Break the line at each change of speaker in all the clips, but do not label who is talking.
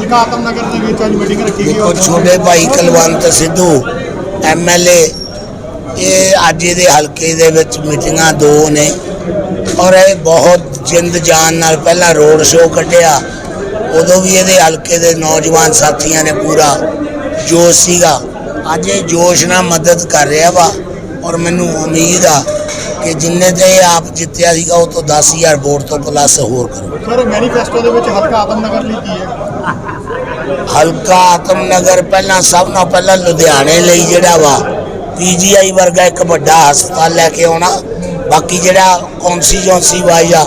ਹਲਕਾ ਆਤਮਨਗਰ ਦੇ ਵਿੱਚ ਅੱਜ ਮੀਟਿੰਗ ਰੱਖੀ ਗਈ
ਦੇਖੋ ਛੋਟੇ ਭਾਈ ਕੁਲਵੰਤ ਸਿੱਧੂ ਐਮਐਲਏ ਇਹ ਅੱਜ ਇਹਦੇ ਹਲਕੇ ਦੇ ਵਿੱਚ ਮੀਟਿੰਗਾਂ ਦੋ ਨੇ। ਔਰ ਇਹ ਬਹੁਤ ਜਿੰਦ ਜਾਨ ਨਾਲ ਪਹਿਲਾਂ ਰੋਡ ਸ਼ੋਅ ਕੱਢਿਆ ਉਦੋਂ ਵੀ ਇਹਦੇ ਹਲਕੇ ਦੇ ਨੌਜਵਾਨ ਸਾਥੀਆਂ ਨੇ ਪੂਰਾ ਜੋਸ਼ ਸੀਗਾ। ਅੱਜ ਇਹ ਜੋਸ਼ ਨਾਲ ਮਦਦ ਕਰ ਰਿਹਾ ਵਾ ਔਰ ਮੈਨੂੰ ਉਮੀਦ ਆ ਕਿ ਜਿੰਨੇ ਤੇ ਆਪ ਜਿੱਤਿਆ ਸੀਗਾ ਉਹ ਤੋਂ 10000 ਵੋਟ ਤੋਂ ਪਲੱਸ ਹੋਰ ਕਰੂ
ਸਰ ਮੈਨੀਫੈਸਟੋ ਦੇ ਵਿੱਚ ਹਲਕਾ ਆਤਮਨਗਰ ਲਈ ਕੀ ਹੈ?
ਹਲਕਾ ਆਤਮਨਗਰ ਪਹਿਲਾਂ ਸਭ ਨਾਲੋਂ ਪਹਿਲਾਂ ਲੁਧਿਆਣੇ ਲਈ ਜਿਹੜਾ ਵਾ ਪੀਜੀਆਈ ਵਰਗਾ ਇੱਕ ਵੱਡਾ ਹਸਪਤਾਲ ਲੈ ਕੇ ਆਉਣਾ। ਬਾਕੀ ਜਿਹੜਾ ਕੌਨਸਟੀਚੁਐਂਸੀ ਵਾਈਜ਼ ਆ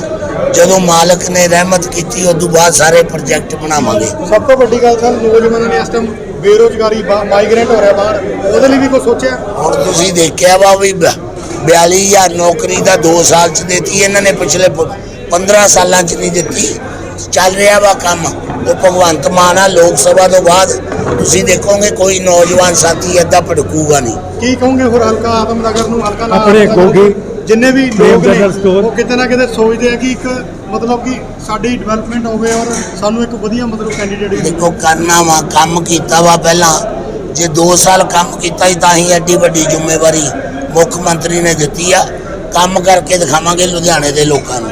ਜਦੋਂ ਮਾਲਕ ਨੇ ਰਹਿਮਤ ਕੀਤੀ ਉਸ ਤੋਂ ਬਾਅਦ ਸਾਰੇ ਪ੍ਰੋਜੈਕਟ ਬਣਾਵਾਂਗੇ।
ਸਭ ਤੋਂ ਵੱਡੀ ਗੱਲ ਸਰ ਨੌਜਵਾਨਾਂ ਨੇ ਇਸ ਟਾਈਮ ਬੇਰੋਜ਼ਗਾਰੀ ਮਾਈਗ੍ਰੇਟ ਹੋ ਰਿਹਾ ਬਾਹਰ ਉਹਦੇ ਲਈ ਵੀ ਕੋਈ ਸੋਚਿਆ?
ਹੁਣ ਤੁਸੀਂ ਦੇਖਿਆ ਵਾ ਵੀ 42000 ਨੌਕਰੀ ਦਾ 2 ਸਾਲ ਚ ਦਿੱਤੀ ਇਹਨਾਂ ਨੇ ਪਿਛਲੇ ਪ- 15 ਸਾਲਾਂ ਚ ਨਹੀਂ ਦਿੱਤੀ। ਚੱਲ ਰਿਹਾ ਵਾ ਕੰਮ। ਉਹ ਭਗਵੰਤ ਮਾਨ ਆ ਲੋਕ ਸਭਾ ਤੋਂ ਬਾਅਦ। ਤੁਸੀਂ ਦੇਖੋਗੇ ਕੋਈ ਨੌਜਵਾਨ ਸਾਥੀ ਏਦਾਂ ਭੜਕੂਗਾ ਨਹੀਂ।
ਕੀ ਕਹੋਗੇ ਹੋਰ ਹਲਕਾ ਆਤਮਨਗਰ ਨੂੰ ਹਲਕਾ ਨਾ?
ਆਪਣੇ ਗੋਗੀ,
ਜਿੰਨੇ ਵੀ ਲੋਕ ਨੇ। ਉਹ ਕਿਤੇ ਨਾ ਕਿਤੇ ਸੋਚਦੇ ਆ ਕਿ ਇੱਕ ਮਤਲਬ ਕਿ ਸਾਡੀ ਡਿਵੈਲਪਮੈਂਟ ਹੋਵੇ ਔਰ ਸਾਨੂੰ ਇੱਕ ਵਧੀਆ ਮਤਲਬ ਕੈਂਡੀਡੇਟ
ਦੇਖੋ ਕਰਨਾ ਵਾ ਕੰਮ ਕੀਤਾ ਵਾ ਪਹਿਲਾਂ। ਜੇ 2 ਸਾਲ ਕੰਮ ਕੀਤਾ ਹੀ ਤਾਂ ਹੀ ਐਡੀ ਵੱਡੀ ਜ਼ਿੰਮੇਵਾਰੀ ਮੁੱਖ ਮੰਤਰੀ ਨੇ ਦਿੱਤੀ ਆ। ਕੰਮ ਕਰਕੇ ਦਿਖਾਵਾਂਗੇ ਲੁਧਿਆਣੇ ਦੇ ਲੋਕਾਂ ਨੂੰ।